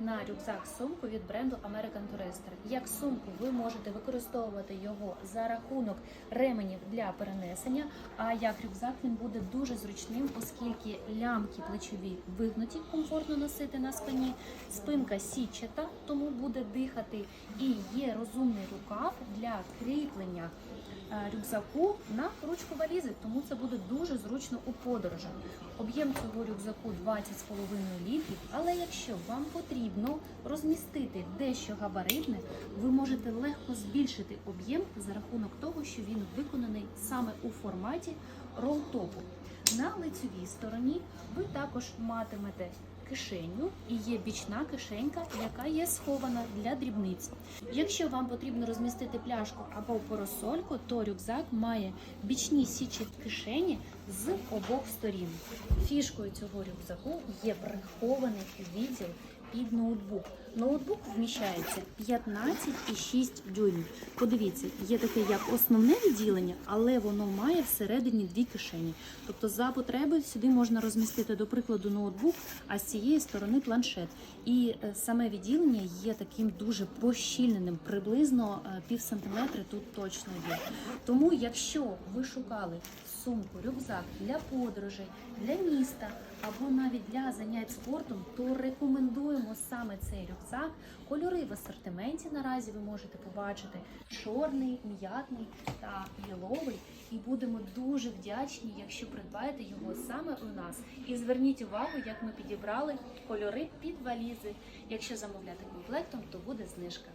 на рюкзак сумку від бренду American Tourister. Як сумку ви можете використовувати його за рахунок ременів для перенесення. А як рюкзак він буде дуже зручним, оскільки лямки плечові вигнуті, комфортно носити на спині. Спинка сітчата, тому буде дихати. І є розумний рукав для кріплення рюкзаку на ручку валізи, тому це буде дуже зручно у подорожах. Об'єм цього рюкзаку 20,5 літрів, але якщо вам потрібно розмістити дещо габаритне, ви можете легко збільшити об'єм за рахунок того, що він виконаний саме у форматі ролтопу. На лицевій стороні ви також матимете кишеню і є бічна кишенька, яка є схована для дрібниць. Якщо вам потрібно розмістити пляшку або поросольку, то рюкзак має бічні січі кишені з обох сторін. Фішкою цього рюкзаку є прихований відділ під ноутбук. Ноутбук вміщається 15,6 дюймів. Подивіться, є таке як основне відділення, але воно має всередині дві кишені. Тобто, за потреби сюди можна розмістити, до прикладу, ноутбук, а з цієї сторони планшет. І е, саме відділення є таким дуже пощільненим, приблизно е, пів сантиметри тут точно є. Тому, якщо ви шукали сумку, рюкзак для подорожей, для міста або навіть для занять спортом, то рекомендуємо саме цей рюкзак. Кольори в асортименті наразі ви можете побачити чорний, м'ятний та яловий. І будемо дуже вдячні, якщо придбаєте його саме у нас. І зверніть увагу, як ми підібрали кольори під валізи. Якщо замовляти комплектом, то буде знижка.